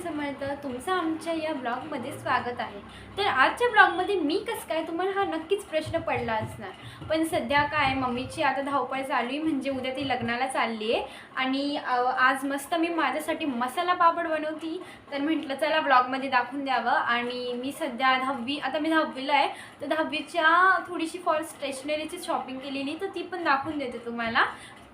समर्थ तुमचं आमच्या या ब्लॉगमध्ये स्वागत आहे. तर आजच्या ब्लॉगमध्ये मी कसं काय तुम्हाला हा नक्कीच प्रश्न पडला असणार. पण सध्या काय मम्मीची आता धावपळ चालू आहे म्हणजे उद्या ती लग्नाला चालली आहे. आणि आज मस्त मी माझ्यासाठी मसाला पापड बनवती. तर म्हटलं चला ब्लॉगमध्ये दाखवून द्यावं. आणि मी सध्या दहावी आता मी दहावीला आहे. तर दहावीच्या थोडीशी फॉर स्टेशनरीची शॉपिंग केलेली तर ती पण दाखवून देते तुम्हाला.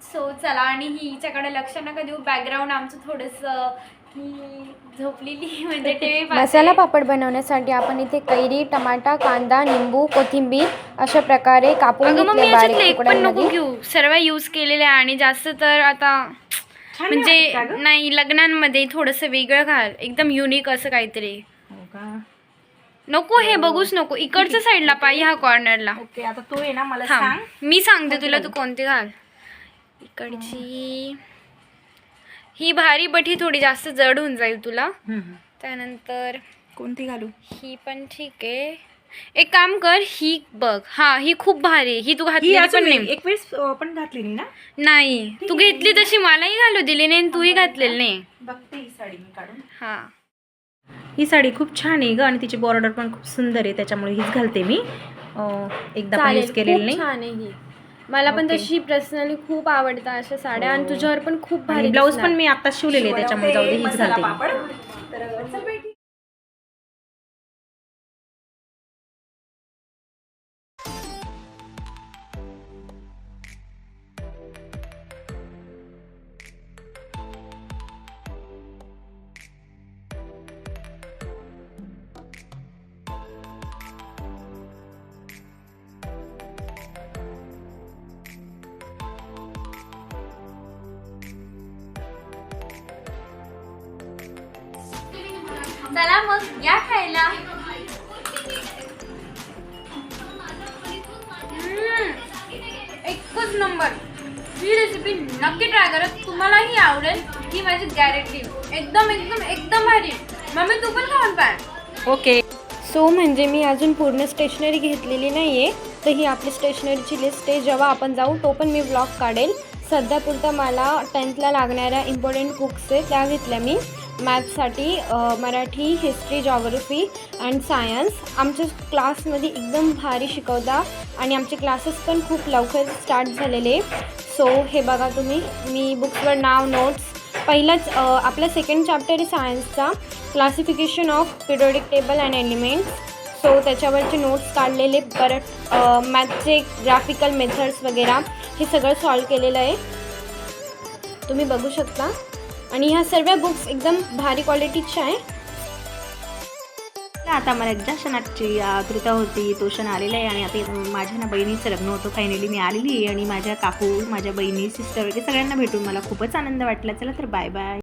सो चला आणि हिच्याकडे लक्ष नका देऊ. बॅकग्राऊंड आमचं थोडंसं ही झोपलेली म्हणजे मसाला पापड बनवण्यासाठी आपण इथे कैरी टमाटा कांदा निंबू कोथिंबीर अशा प्रकारे कापून अगं मग मी घेतले याच्यातले बारीक एक पण नको तुकड्यांमध्ये घेऊ. सर्व यूज केलेले आहे आणि जास्त तर आता म्हणजे नाही लग्नांमध्ये थोडंसं वेगळं घाल. एकदम युनिक असं काहीतरी. हो का? नको हे बघूच नको. इकडच्या साईडला पाहिजे ह्या कॉर्नरला ओके आता तू आहे ना मला थांब. सांग. मी सांगते तुला तू कोणती घाल. इकडची. ही भारी बट ही थोडी जास्त जड होऊन जाईल तुला. त्यानंतर कोणती घालू? ही पण ठीक आहे. एक काम कर ही बघ. हा ही खूप भारी आहे. ही तू ही घातली अजून पण नाही. एक वेळेस अं, पण घातलेली ना? नाही. तू घेतली तशी मलाही घालू दिली नाही आणि तूही घातलेली नाही. बघते ही साडी मी काढून. हा. ही साडी खूप छान आहे ग आणि तिची बॉर्डर पण खूप सुंदर आहे त्याच्यामुळे हीच घालते मी. अं, एकदा पण यूज केलेली नाही. छान आहे ही. मला पण. तशी पर्सनली खूप आवडतात अशा साड्या आणि हो. तुझ्यावर पण खूप भारी ब्लाऊज दिसणार. पण मी आता शिवलेले आहे त्याच्यामुळे जाऊ दे हीच घालते मी. चला चला मग या खायला. एकच नंबर. ही रेसिपी नक्की ट्राय करा. तुम्हालाही आवडेल ही माझी गॅरंटी एकदम एकदम एकदम भारी. मम्मी तू पण खाऊन पाय. ओके. सो म्हणजे मी अजून पूर्ण स्टेशनरी घेतलेली नाही आहे तर ही आपली स्टेशनरीची लिस्ट आहे. जेव्हा आपण जाऊ तो पण मी ब्लॉग काढेल. सध्यापुरतं मला टेन्थला लागणाऱ्या इम्पॉर्टंट बुक्स आहे त्या घेतल्या मी. मॅथ्ससाठी Marathi history geography and science आमच्या क्लासमध्ये एकदम भारी शिकवता आणि आमचे क्लासेस पण खूप लवकर स्टार्ट झालेले. सो हे बघा तुम्ही मी बुक्सवर नाव नोट्स पहिलाच आपला सेकंड चॅप्टर आहे सायन्सचा classification of periodic table and elements so त्याच्यावरचे नोट्स काढलेले परत मॅथचे ग्राफिकल मेथड्स वगैरे हे सगळं सॉल्व केलेलं आहे. तुम्ही बघू शकता. आणि ह्या सर्व बुक्स एकदम भारी क्वालिटीच्या आहे आता मला एकदा क्षणाची आतुरता होती तो क्षण आलेला आहे आणि आता माझ्या ना बहिणीचं लग्न होतं फायनली मी आलेली आहे आणि माझ्या काकू माझ्या बहिणी सिस्टर वगैरे सगळ्यांना भेटून मला खूपच आनंद वाटला. चला तर बाय बाय